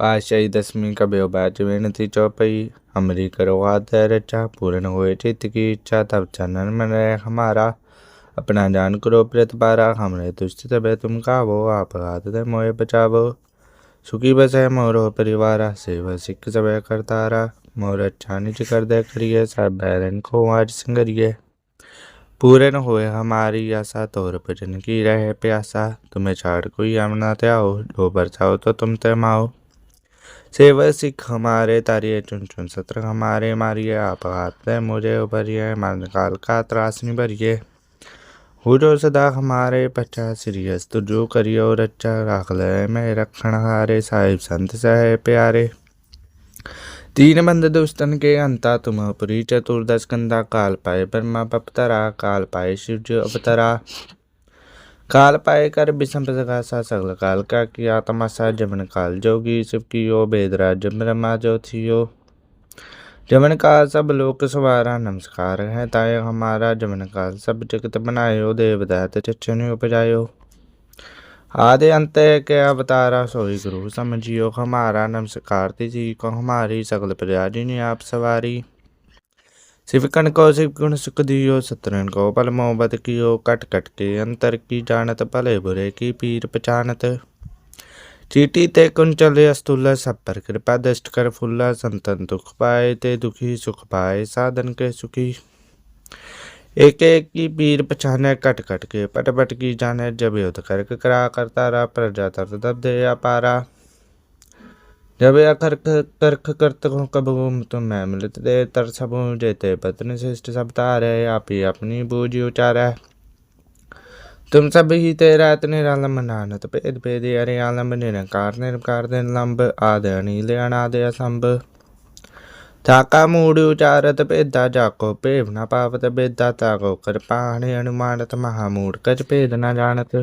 පාශයි දස්මික බයෝභාජවෙනති करो अमरीकरवादर रचा पूर्ण हुए चित्त की इच्छा, तब चनन मन हमारा। अपना जान करो प्रत पारा, हमरे तुष्ट तबे तुम कावो, आप हाथ दे मोहे बचावो। सुखी बस है मोरो परिवारा, सेवा सिख सब करतारा मोर अच्छा निच कर दे करिए, सब बैरन को आज सिंगरिए। पूरन होए हमारी आशा, तोर पर की रहे प्यासा। तुम्हें छाड़ कोई अमना त्याओ डोबर छाओ तो तुम तमाओ सेवा सिख हमारे तारिये चुन चुन सत्र हमारे मारिए आप हाथ दे मुझे उभरिए मन काल का त्रास नहीं भरिए हुजो सदा हमारे पचा सिरियस तो जो करियो रच्चा राख ले मैं रखण हारे साहिब संत सहे प्यारे तीन बंद दुष्टन के अंता तुम पुरी चतुर्दश कंदा काल पाए ब्रह्मा पपतरा काल पाए शिव जो अवतरा काल पाए कर विषम सा सगल काल का किया तमाशा जमन काल जोगी शिव कियो बेदराज ब्रह्मा जो थियो जमन काल सब लोक सवारा नमस्कार है ताय हमारा जमन काल सब जगत बनायो देवदात चचन उपजायो आदि अंत के अवतारा सोई गुरु समझियो हमारा नमस्कार जी को हमारी सकल प्रजाजिनी आप सवारी शिवकन को शिव गुण सुख दियो सतरन को पल मोहब्बत कियो कट कट के अंतर की जानत भले बुरे की पीर पहचानत चीटी ते कुंचल अस्तुल सब पर कृपा दृष्ट कर फुल्ला संतन दुख पाए ते दुखी सुख पाए साधन के सुखी एक एक की पीर पछाने कट कट के पट पट की जाने जब युद्ध कर करा करता रहा प्रजा तर दब दे पारा जब या करख करख करत हो कब तुम मैं मिलत दे तर सब जेते पत्नी श्रेष्ठ सब तारे आप ही अपनी बूझी उचारा तुम सब ही तेरा इतने आलम नानत भेद भेद अरे आलम निरंकार निरंकार निलंब आदि अनिल अनादि असंभ ताका मूड उचारत भेदा जाको भेव न पावत भेदा ताको कर पाणी अनुमानत महामूड कच भेद न जानत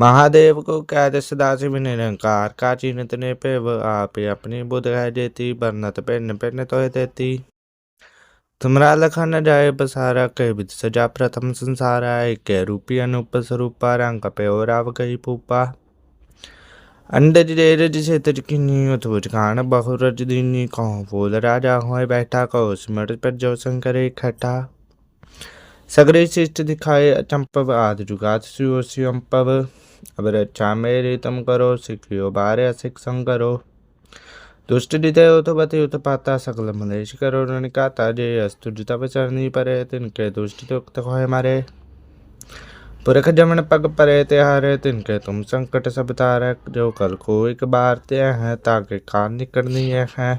महादेव को कैद सदा शिव निरंकार का चिन्हत ने पेव आप अपनी बुद्ध है जेती बरनत पेन पेन तो देती तुमरा लखन न जाए बसारा कह विद सजा प्रथम संसारा एक रूपी अनुप स्वरूपा रंग पे और आव कही पूपा अंडज डेरज से तज किन्नी उतभुज खान बहु रज दीनी कहो फूल राजा होए बैठा कहो स्मृत पर जो शंकर इकट्ठा सगरे शिष्ट दिखाए अचंपव आदि जुगात सुयो सियंपव अब रक्षा मेरे तुम करो सिखियो बारे असिख संग करो दुष्ट हृदय उत्पति उत्पाता सकल मलेश करो निकाता जे अस्तुज तब चरनी परे तिनके दुष्ट दुख होय मारे पुरख जमन पग परे त्यारे तिनके तुम संकट सब तारे जो कल को एक बार ते हैं ताके खान निकलनी है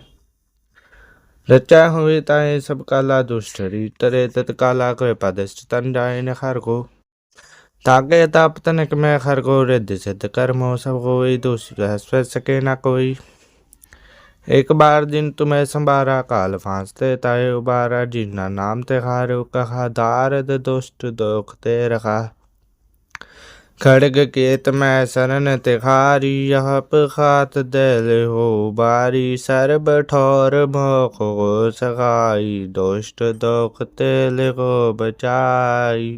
रचा हुए ताए सब काला दुष्ट तरे तत्काला को पदस्ट तन जाए न खर को ताके ताप तनक में खर को रिद्ध सिद्ध कर्मो सब कोई दुष्ट स्व सके न कोई एक बार दिन तुम्हें संबारा काल फांसते ताए उबारा जिन्ना नाम ते खारो कहा दारद दुष्ट दुख ते रखा खड़ग केत में शरण तिखारी यह खात दिल हो बारी सर्ब ठोर मोखो सखाई दुष्ट दुख तेल को बचाई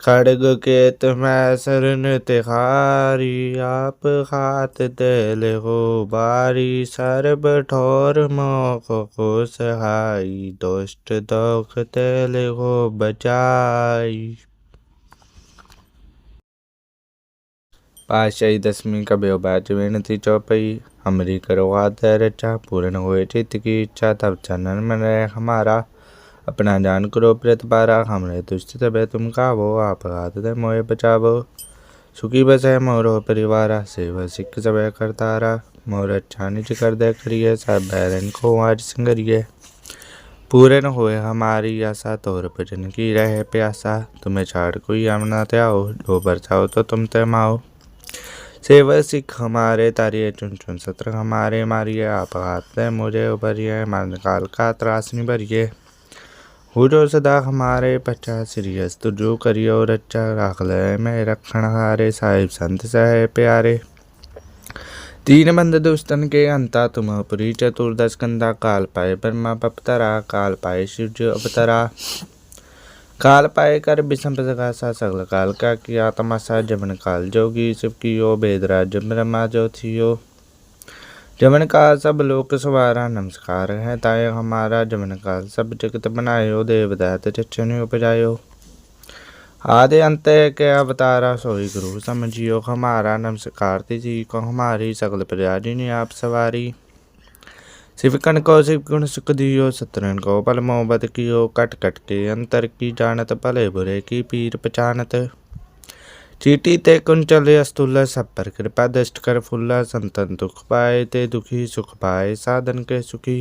खड़ग केत में शरण तिखारी, आप खात दिल हो बारी। सर्ब ठोर मोख को सहाई दुष्ट दुख तेल को बचाई। पातशाही दसवीं कबियो बाच बेनती चौपई, हमरी करो आदि रचा पूर्ण हुए चित की इच्छा, तब चनन मन हमारा। अपना जान करो प्रतिपारा हमरे तुष्ट तबे तुम कावो आप दे मोए बचावो। सुखी बसे मोरो परिवारा, सेवा सिख सबे करतारा मोर अच्छा निज कर दे करिए सब बैरन को आज संगरिए। पूरे न होए हमारी आशा, तोर भजन की रहे प्यासा। तुम्हें छाड़ कोई आमना त्याओ जो बरसाओ तो तुम ते माओ। सेवा सिख हमारे तारिये चुन चुन सत्र हमारे मारिए। आप हाथ मुझे उभरिए मन काल का त्रास नहीं भरिए हुजो सदा हमारे पचा सिरियस तो जो करियो रच्चा राख ले मैं रखण हारे साहिब संत सहे प्यारे तीन बंद दुष्टन के अंता तुम पुरी चतुर्दश कंदा काल पाए ब्रह्मा पपतरा काल पाए शिव जो अवतरा काल पाए कर विषम सा सगल काल का किया तमाशा जमन काल जोगी शिव कियो बेदराज ब्रह्मा जो थियो जमन काल सब लोक सवारा नमस्कार है ताय हमारा जमन काल सब जगत बनायो देवदात चचन उपजायो आदि अंत के अवतारा सोई गुरु समझियो हमारा नमस्कार जी को हमारी सकल प्रजा ने आप सवारी सिवकन को शिव गुण सुख दियो सतरन को पल मोहब्बत कियो कट कट के अंतर की जानत भले बुरे की पीर पहचानत चीटी ते कुंचल अस्तुल सब पर कृपा दृष्ट कर फुल्ला संतन दुख पाए ते दुखी सुख पाए साधन के सुखी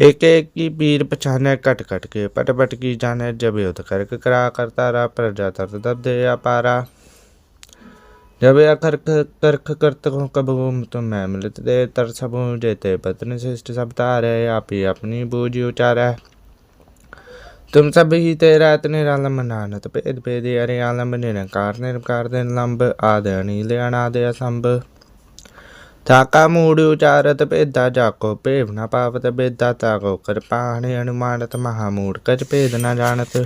एक एक की पीर पछाने कट कट के पट पट की जाने जब युद्ध करक करा करता रहा प्रजा तर दब दे अपारा जब या करख करख करत हो कब तुम मैं मिलत दे तर सब जेते पत्न श्रेष्ठ सब तारे आप ही अपनी बूझी उचारा तुम सब ही तेरा इतने आलम नानत भेद भेद अरे आलम निरंकार निरंकार दिन लंब आदि अनिल अनादि असंभ ਤਾਕਾ ਮੂੜ ਉਚਾਰਤ ਭੇਦਾ ਜਾਕੋ ਭੇਵ ਨ ਪਾਵਤ ਭੇਦਾ ਤਾਕੋ ਕਿਰਪਾਣੇ ਅਨੁਮਾਨਤ ਮਹਾਮੂੜ ਕਜ ਭੇਦ ਨ ਜਾਣਤ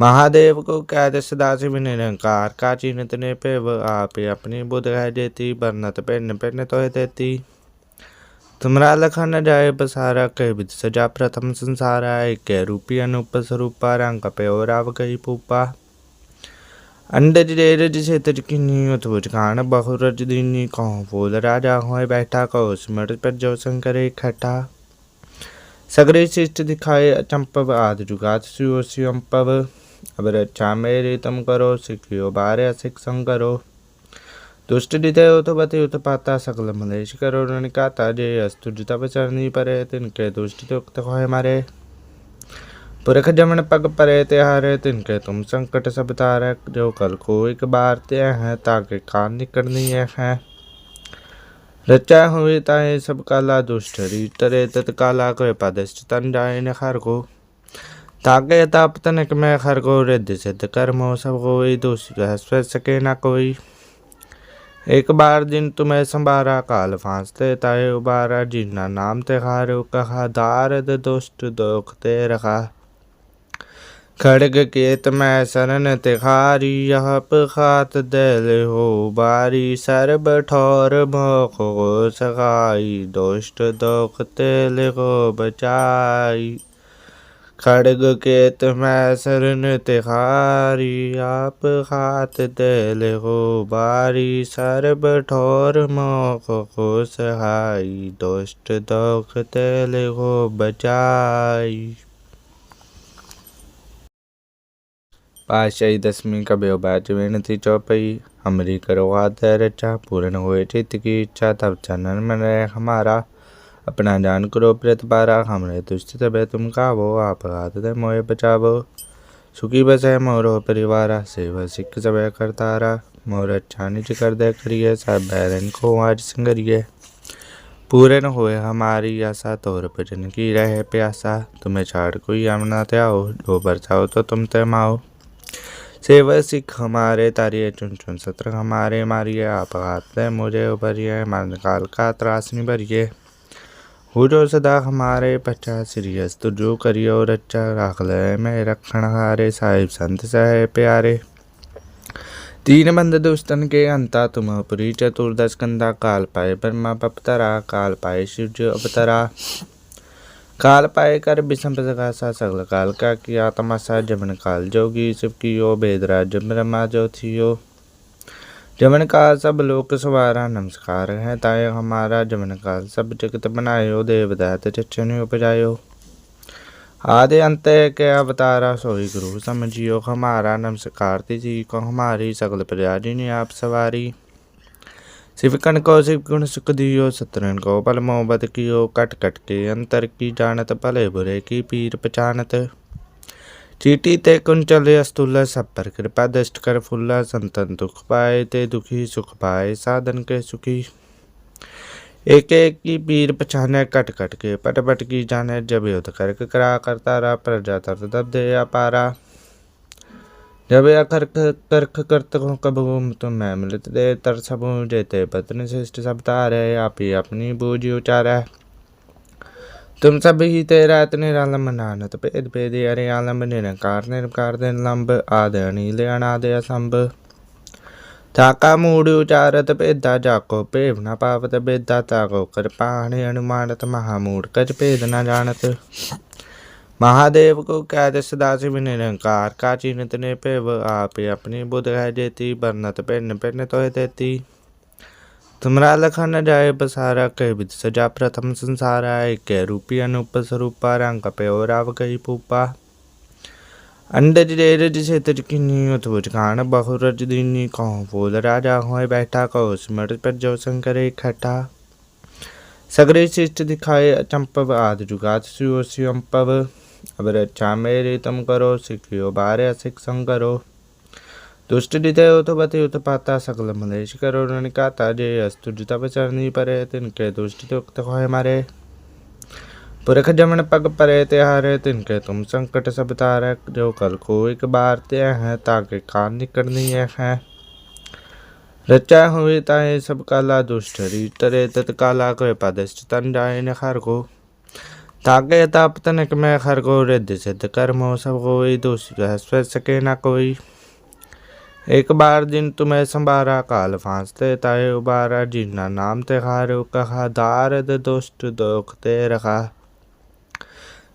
महादेव को कैद सदा शिव निरंकार का चिन्हत ने पेव आप अपनी बुद्ध है देती बरनत पिन पिन तो देती તમારા લખાણ જાય પસારા કહે વિધ સજા પ્રથમ સંસારાય કે રૂપી અનુપ સ્વરૂપા રાંક પે ઓરાવ કહી પૂપા અંડજ ડેરજ છેતજ કિની અથુજ ખાણ બહુરજ દિની કહો ફૂલ રાજા હોય બેઠા કહો સ્મૃત પર જો શંકરે ખઠા सगरे शिष्ट दिखाए अचंपव आदि जुगात सुयो सुअम्पव अबर अच्छा मेरे तम करो सिखियो बारे सिख संग करो दुष्ट दिते उत बते उत पाता सकल मलेश करो रणिकाता जे अस्तु तब चरनी परे तिनके दुष्ट तुक्त होए मारे पुरख जमन पग परे त्यारे तिनके तुम संकट सब तारे जो कल को एक बार ते हैं ताके खान निकलनी है रचा हुए ताए सब काला दुष्ट तरे तत्काला को पदस्ट तन जाए न खर को ताके ताप तनक में खर को रिद्ध सिद्ध कर्मो सब कोई दुष्ट स्व सके न कोई ਇੱਕ ਬਾਰ ਜਿਨ ਤੁਮੈ ਸੰਭਾਰਾ ਕਾਲ ਫਾਂਸਤੇ ਤਾਏ ਉਬਾਰਾ, ਜਿਨਾ ਨਾਮ ਤੇ ਖਾਰੂ ਕਹਾ ਦਾਰਦ ਦੁਸ਼ਟ ਦੋਖ ਤੇ ਰਖਾ। ਖੜਗ ਕੇਤ ਮੈਂ ਸਰਨ ਤਿਖਾਰੀ ਯਹ ਪਖਾਤ ਦਿਲ ਹੋ ਬਾਰੀ, ਸਰਬ ਠੋਰ ਮੋਖ ਸਖਾਈ, ਦੁਸ਼ਟ ਦੋਖ ਤੇ ਲਿਖੋ ਬਚਾਈ। खड़ग के तुम्हें शरण तिहारी, आप हाथ दिल हो बारी। सर्ब ठोर मोख को सहाई दुष्ट दुख दल हो बचाई। पाशाही दसवीं का बेबाज विनती चौपाई, हमारी करो आदर अच्छा पूर्ण हुए चित की इच्छा, तब चन मन रहे हमारा। अपना जान करो प्रतिपारा हमरे तुष्ट तबे तुम कावो आप हाथ दे मोए बचावो। सुखी बस बसे मोरो परिवारा, सेवा सिख सबे करतारा मोर अच्छा निज कर दे करिए, सब बैरन को आज संगरिए। पूरे न होए हमारी आशा, तोर भजन की रहे प्यासा। तुम्हें छाड़ कोई आमना त्याओ जो बरसाओ तो तुम ते माओ। सेव सिख हमारे तारिये चुन चुन सत्र हमारे मारिए। आप हाथ मुझे उभरिए, मन काल का त्रासनी भरिए हो जो सदा हमारे पचा सिरियस तो जो करियो रच्चा रख ले मैं रखण हारे साहिब संत सहे प्यारे तीन बंद दुष्टन के अंता तुम पुरी चतुर्दश कंदा काल पाए ब्रह्मा पपतरा काल पाए शिव अवतरा काल पाए कर विषम सा सगल काल का किया तमाशा जमन काल जोगी शिव कियो बेदराज ब्रह्मा जो थियो ਜਮਨ ਕਾਲ ਸਭ ਲੋਕ ਸਵਾਰਾ, ਨਮਸਕਾਰ ਹੈ ਤਾਏ ਹਮਾਰਾ। ਜਮਨ ਕਾਲ ਸਭ ਜਗਤ ਬਣਾਇਓ, ਦੇਵ ਦਾਤ ਚਚਨਿਓ ਉਪਜਾਇਓ। ਆਦੇ ਅੰਤੇ ਕੇ ਅਵਤਾਰਾ ਸੋਈ ਗੁਰੂ ਸਮਝਿਓ। ਹਮਾਰਾ ਨਮਸਕਾਰ ਤੇ ਜੀ ਕੋ ਹਮਾਰੀ ਸਗਲ ਪ੍ਰਜਾ ਜੀ ਨੇ ਆਪ ਸਵਾਰੀ। ਸਿਵ ਸਿਵਕਣ ਕੋ ਗੁਣ ਸੁਖ ਦਿਓ ਸਤਰਨ ਕੋ ਪਲ ਮੁਹਬਤ ਕੀਓ। ਕਟ ਕਟ ਕੇ ਅੰਤਰ ਕੀ ਜਾਣਤ, ਭਲੇ ਬੁਰੇ ਕੀ ਪੀਰ ਪਛਾਨਤ ते कुंचल अस्तुल सब पर कृपा दृष्ट कर फुल्ला संतन दुख पाए ते दुखी सुख पाए साधन के सुखी एक एक की पीर पछाने कट कट के पट पट की जाने जब युद्ध करक करा करता रहा प्रजा तर दब दे अपारा जब या करख करख करत हो कब तुम मैं मिलत दे तर सब जेते पत्न श्रेष्ठ सब तारे आप ही अपनी बूझी उचारा तुम सब ही तेरा इतने आलम नान भेद भेद अरे आलम निरंकार निरंकार दिन लंब आद अनिल अनाद असंभ थाका मूड उचारत भेदा जाको भेव न पावत भेदा ताको कृपाणे अनुमानत महामूड कच भेद न जानत महादेव को कैद सदास निरंकार का चिन्हत ने भेव आप अपनी बुध है जेती बरनत भिन्न भिन्न तोह देती तुमरा लखन न जाए बसारा कह विद सजा प्रथम संसारा एक रूपी अनुप स्वरूपा रंग पे और आव गई पूपा अंडज डेरज से तजकिनी उतवज खान बहुरज दीनी कहो बोल राजा होए बैठा कहो स्मृत पर जो शंकर इकट्ठा सगरे शिष्ट दिखाए अचंपव आदि जुगात शिव शिवंपव अब रक्षा मेरी तुम करो सिखियो बारे सिख संग करो दुष्ट हृदय उत बति उत पाता सकल मलेश करो निकाता जे अस्तु तब चरनी परे तिनके दुष्ट तुक्त खोए मारे पुरख जमन पग परे त्यारे तिनके तुम संकट सब तारे जो कल को एक बार ते हैं ताके कान निकलनी है रचा हुई ताए सब काला दुष्ट हरी तरे तत्काला कोई पदस्ट तन जाए न खर को ताके ताप तनक में खर को रिद्ध सिद्ध कर्मो सब कोई दूसरा स्व सके न कोई एक बार दिन तुम्हें संभारा काल फांसते ताए उबारा जिन्ना नाम ते खारो कहा दारद दुष्ट दोख ते रखा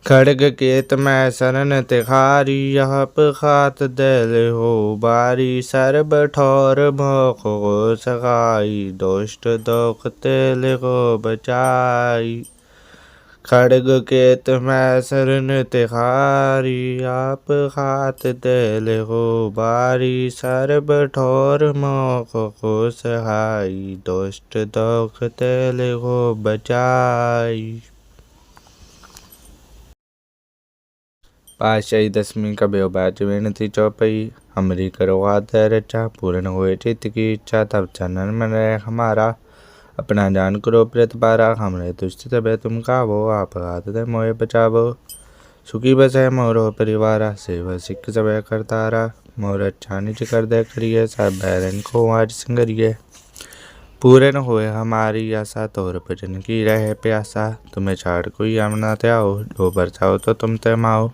खड़ग केत मैं शरण तिखारी यह खात दिल हो बारी सर्ब ठोर मोख को सखाई दुष्ट दोख तेल को बचाई खड़ग के तुम्हें शरण तिहारी आप हाथ दिल हो बारी, सर्ब ठोर मोख को सहाई दुष्ट दुख दल हो बचाई। पाशाही दसवीं का बेबाज विनती चौपाई, हमरी करवा आदर चा पूर्ण हुए चित्त की इच्छा, तब चनन रहे हमारा। अपना जान करो प्रत पारा, हमरे तुष्ट तबे तुम कावो आप हाथ दे मोए बचावो। सुखी बस बसे मोरो परिवारा, सेव सिख सबे करतारा मोर अच्छा निज कर दे करिए, सब बैरन को आज संगरिए। पूरे न होए हमारी आशा, तोर भजन की रहे प्यासा। तुम्हें छाड़ कोई आमना त्याओ दो बरसाओ तो तुम ते माओ।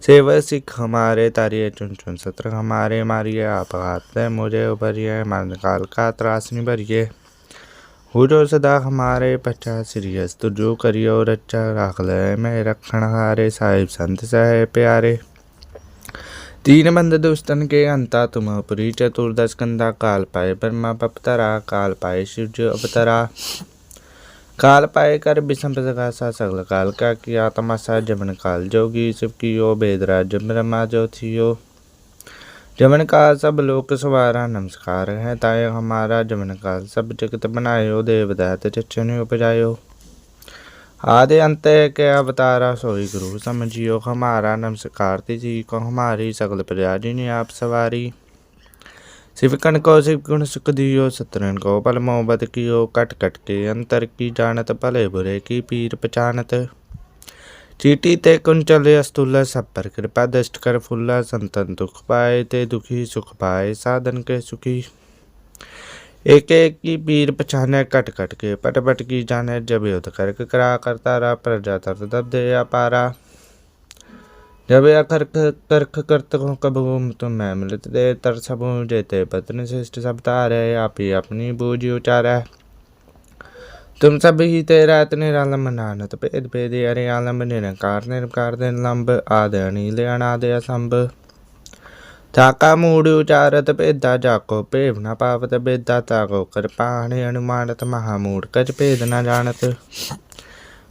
सेव सिख हमारे तारिये चुन चुन सत्र हमारे मारिए। आप हाथ मुझे उभरिए मन काल का त्रासनी भरिए हुरो सदा हमारे पचा सिरियस तो जो करियो रच्चा राख ले मैं रखण हारे साहिब संत सहे प्यारे तीन बंद दुष्टन के अंता तुम पुरी चतुर्दश कंदा काल पाए ब्रह्मा पपतरा काल पाए शिव अवतरा काल पाए कर विषम सा सगल काल का किया तमाशा जमन काल जोगी शिव की यो बेदराज ब्रह्मा जो थियो ਜਮਨ ਕਾਲ ਸਭ ਲੋਕ ਸਵਾਰਾ, ਨਮਸਕਾਰ ਹੈ ਤਾਏ ਹਮਾਰਾ। ਜਮਨ ਕਾਲ ਸਭ ਜਗਤ ਬਣਾਇਓ, ਦੇਵ ਦਾਤ ਚਚਨੇ ਉਪਜਾਇਓ। ਆਦੇ ਅੰਤੇ ਕੇ ਅਵਤਾਰਾ, ਸੋਈ ਗੁਰੂ ਸਮਝਿਓ। ਹਮਾਰਾ ਨਮਸਕਾਰ ਤੇ ਜੀ ਕੋ ਹਮਾਰੀ ਸਗਲ ਪ੍ਰਜਾ ਜੀ ਨੇ ਆਪ ਸਵਾਰੀ। ਸਿਵ ਕਣ ਕੋ ਸਿਵਕਣ ਸੁਖ ਦਿਓ ਸਤਰਨ ਕੋ ਪਲ ਮੋਹਬਤ ਕੀਓ। ਕਟ ਕਟ ਕੇ ਅੰਤਰ ਕੀ ਜਾਣਤ, ਭਲੇ ਬੁਰੇ ਕੀ ਪੀਰ ਪਛਾਨਤ। ते कुंचल अस्तुल सब पर कृपा दष्ट कर फुल्ला संतन दुख पाए ते दुखी सुख पाए साधन के सुखी एक एक की पीर पछाने कट कट के पट पट की जाने जब युद्ध कर करा करता रहा प्रजा तर दब दे पारा जब या करख करख करत को कब तुम मैं मिलत दे तर सब जेते पत्न श्रेष्ठ सब तारे आप ही अपनी बूझी उचारा तुम सब ही तेरा निरालंब नानत भेद भेद अरे आलंब निरंकार निरंकार निलंब आद अनिल अनाद असंभ ताका मूड उचारत भेदा जाको भेव न पावत भेदा ताको कृपाणे अनुमानत महामूड कच भेद न जानत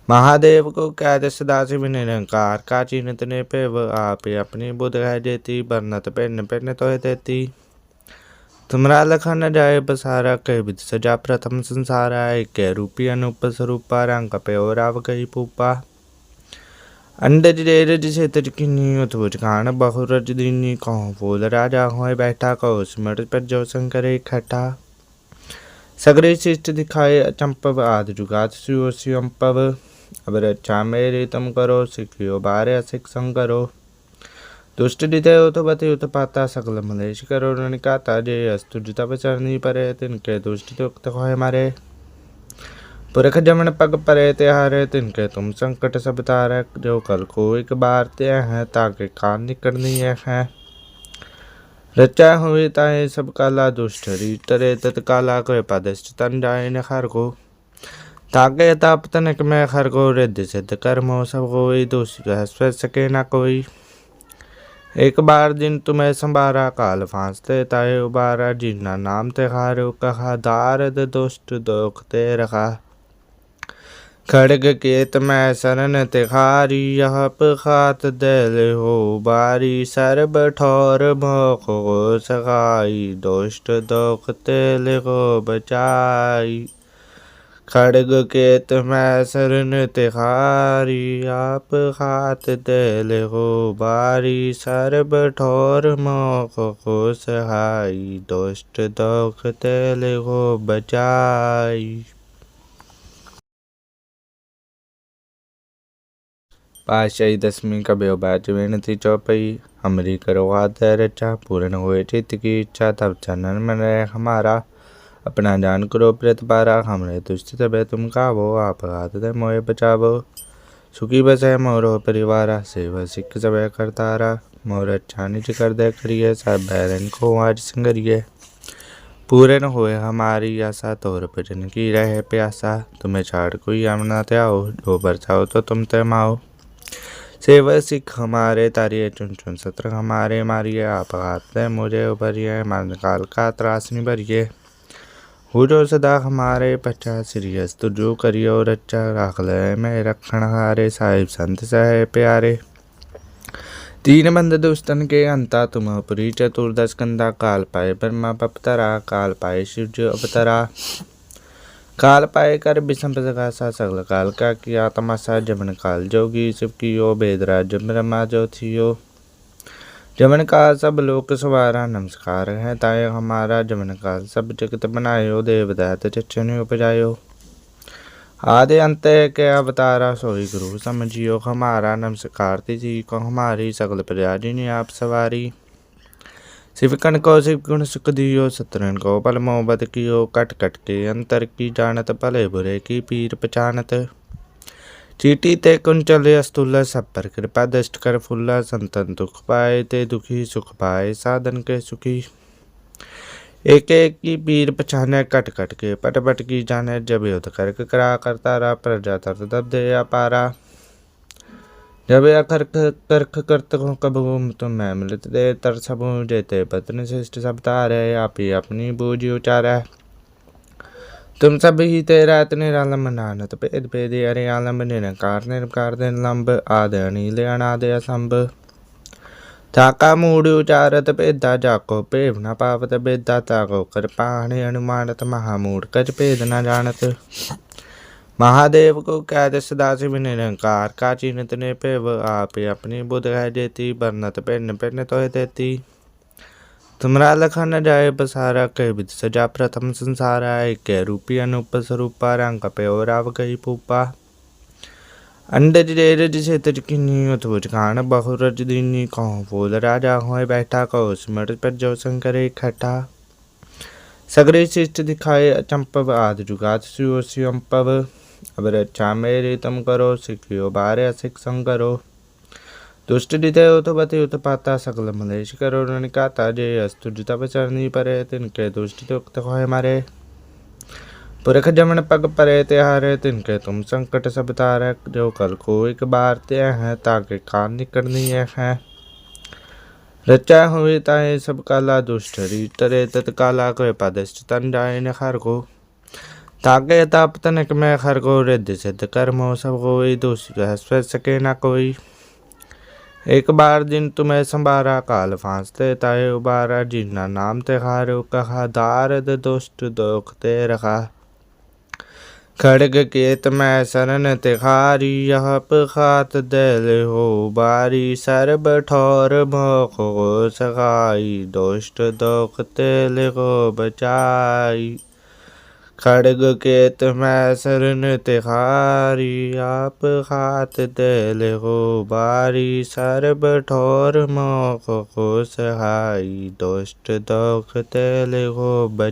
महादेव को कैद सदा शिव निरंकार का चिन्हत ने पेव आप अपनी बुध है जेती बरनत पिन पिन तो देती तुमरा लखन न जाए बसारा कह विद सजा प्रथम संसारा एक रूपी अनुप स्वरूपा रंग पे और आव गई पूपा अंडज डेरज से तजकिनी उतवज खान बहुरज दीनी कहो बोल राजा होए बैठा कहो स्मृत पर जो शंकर इकट्ठा सगरे शिष्ट दिखाए अचंपव आदि जुगात शिव शिवंपव अब रक्षा मेरी तुम करो सिखियो बारे सिख संग करो Tuosta ovat joutapa tasakalla maleisikärorani kata de astujita pasarni pareetin ke tuosta hoemare. ਪੁਰਖ ਜਮਨ ਪਗ ਪਰੇ ਤੇ ਹਾਰੇ ਤਿਨ ਕੇ ਤੁਮ ਸੰਕਟ ਸਭ ਤਾਰਕ ਜੋ ਕਲ ਕੋ ਇੱਕ ਬਾਰ ਤੇ ਹੈ ਤਾਂ ਕੇ ਕਾਨ ਨਿਕੜਨੀ ਹੈ ਰਚਾ ਹੋਵੇ ਤਾਂ ਇਹ ਸਭ ਕਾਲਾ ਦੁਸ਼ਟਰੀ ਤਰੇ ਤਤ ਕਾਲਾ ਕੋਈ ਪਦਸ਼ਟ ਤਨ ਜਾਏ ਨ ਹਰ ਕੋ ਤਾਗੇ ਤਾਪ ਤਨਕ ਮੈਂ ਹਰ ਕੋ ਰਿੱਧ ਸਿੱਧ ਕਰਮੋ ਸਭ ਕੋਈ ਦੋਸ਼ ਸਵੇ ਸਕੇ ਨਾ ਕੋਈ एक बार दिन तुम्हें संबारा काल फांसते ताए उबारा जिन्ना नाम ते हारो कहा दारद दुष्ट दोख ते रखा खड़ग केत मैं शरण तिखारी यह खात दिल हो बारी सर्ब ठोर मोख को सगाई दुष्ट दोख तिल को बचाई ਖੜਗ ਕੇਤ ਮੈਂ ਸਰਨ ਤਿਹਾਰੀ ਆਪ ਖਾਤ ਦੇਲ ਹੋ ਬਾਰੀ ਸਰਬ ਠੋਰ ਮੋਖ ਕੋ ਸਹਾਈ ਦੁਸ਼ਟ ਦੁਖ ਤੇਲ ਹੋ ਬਚਾਈ પાશાહી દસમી કબેઓ બાજ વેણથી ચોપઈ હમરી કરો આદર ચા પૂર્ણ હોય ચિતકી ઈચ્છા તપ ચનન મને હમારા अपना जान करो प्रेत प्रतिपारा हमरे तुष्ट तबे तुम कावो, आप हाथ दे मोए बचावो। सुखी बस बसे मोरो परिवारा, सेव सिख सबे करतारा मोर अच्छा निज कर दे करिए, सब बैरन को आज संगरिए। पूरे न होए हमारी आशा, तोर भजन की रहे प्यासा। तुम्हें छाड़ कोई आमना त्याओ दो बरसाओ तो तुम ते माओ। सेव सिख हमारे तारिये चुन चुन सत्र हमारे मारिए। आप हाथ मुझे उभरिए मन काल का त्रासनी भरिए हो जो सदा हमारे पचा सिरियस तो जो करियो रच्चा रख ले मैं रखण हारे साहिब संत सहे प्यारे तीन बंद दुष्टन के अंता तुम पुरी चतुर्दश कंदा काल पाए ब्रह्मा पपतरा काल पाए शिव जो अवतरा काल पाए कर विषम सा सगल काल का किया तमाशा जमन काल जोगी शिव की यो बेदराज ब्रह्मा जो थियो जमन काल सब लोक सवारा नमस्कार है ताय हमारा जमन काल सब जगत बनायो देवदात चचन उपजायो आदि अंत के अवतारा सोई गुरु समझियो हमारा नमस्कार जी को हमारी सगल प्रजा जिन्हें आप सवारी शिव कण को शिव गुण सुख दियो सतरन को पल मोहब्बत कियो कट कट के अंतर की जानत भले बुरे की पीर पहचानत चीटी ते कुंचल अस्तुल सब पर कृपा दष्ट कर फुल्ला संतन दुख पाए ते दुखी सुख पाए साधन के सुखी एक एक की पीर पछाने कट कट के पट पट की जाने जब युद्ध कर करा करता रहा प्रजा तर दब दे पारा जब अखर करख करत हो कब तुम मैं मिलत दे तर सब जेते पत्न श्रेष्ठ सब तारे आप ही अपनी बूझी उचारा Tumsabihitaraatin iralamanana tapedpedi arialamanina karnir karden lamb adani lianadya samba. ਠਾਕਾ ਮੂੜ ਉਚਾਰਤ ਭੇਦਾ ਜਾਕੋ ਭੇਵ ਨਾ ਪਾਵਤ, ਭੇਦਾ ਤਾਕੋ ਕਿਰਪਾਣੇ ਅਨੁਮਾਨਤ ਮਹਾਮੂੜ ਕਜ ਭੇਦ ਨਾ ਜਾਣਤ ਮਹਾਦੇਵ ਕੋ ਕਹਿ ਸਦਾ ਸਿਵ ਨਿਰੰਕਾਰ, ਕਾ ਚਿੰਤ ਨੇ ਭੇਵ ਆਪੇ ਆਪਣੀ ਬੁਧ ਹੈ ਜੇਤੀ ਬਰਨਤ ਪਿੰਨ ਪਿੰਨ ਤੋਇ ਤੇਤੀ tumralakhan pasara saja pratham sansara ke rupi anupa sarupa rangka peorav kai pupa ਅੰਡਜ ਡੇਰ ਜਿਸੇ ਤਿਰਕਿਨੀ ਉਤਵ ਟਿਕਾਣ ਬਹੁ ਰਜ ਦੀਨੀ ਕਉ ਬੋਲ ਰਾਜਾ ਹੋਇ ਬੈਠਾ ਕਉ ਸਮਰ ਪਰ ਜੋ ਸੰਕਰੇ ਇਕੱਠਾ ਸਗਰੇ ਸਿਸ਼ਟ ਦਿਖਾਏ ਅਚੰਪਵ ਆਦ ਜੁਗਾਤ ਸਿਉ ਸਿਉ ਅੰਪਵ ਅਬਰ ਚਾਮੇ ਰੇ ਤਮ ਕਰੋ ਸਿਕਿਓ ਬਾਰੇ ਸਿਕ ਸੰਗਰੋ ದುಷ್ಟಡಿದೆಯುತಪತ ಸಕಲ ಮಲೇಶಿಕರುಣಿಕ ತಾಜೆಯ ಸ್ತುಜಿತಪಚರಣಿ ಪರೇತಿ ನಿಕೆ ದುಷ್ಟಿತೋಕ್ತ ಹೋಯ ಮಾರೆ. ਪੁਰਖ ਜਮਨ ਪਗ ਪਰੇ ਤੇ ਹਾਰੇ ਤਿਨ ਕੇ ਤੁਮ ਸੰਕਟ ਸਭ ਤਾਰੈ ਜੋ ਕਲ ਕੋ ਇੱਕ ਬਾਰ ਤੇ ਹੈ ਤਾਂ ਕੇ ਕਾਨ ਨਿਕੜਨੀ ਹੈ ਰਚਾ ਹੋਵੇ ਤਾਂ ਇਹ ਸਭ ਕਾਲਾ ਦੁਸ਼ਟਰੀ ਤਰੇ ਤਤ ਕਾਲਾ ਕੋਇ ਪਦਸ਼ਟ ਤਨ ਜਾਏ ਨ ਹਰ ਕੋ ਤਾਗੇ ਤਾਪ ਤਨਕ ਮੈਂ ਹਰ ਕੋ ਰਿੱਧ ਸਿੱਧ ਕਰਮੋ ਸਭ ਕੋਈ ਦੋਸ਼ ਰਹਿ ਸਕੇ ਨਾ ਕੋਈ एक बार दिन तुम्हें संबारा काल फांसते ताए उबारा जिन्ना नाम ते हारो कहा दारद दुष्ट दोख ते रखा खड़ग केत मैं शरण तिखारी यह खात दिल हो बारी सर्ब ठोर मोख को सगाई दुष्ट दोख तिल को बचाई खड़ग के तुम्हें शरण तिखारी, आप हाथ दिल हो बारी, सर्ब ठोर मोख खुश सहाई, दुष्ट दोख तेल हो बच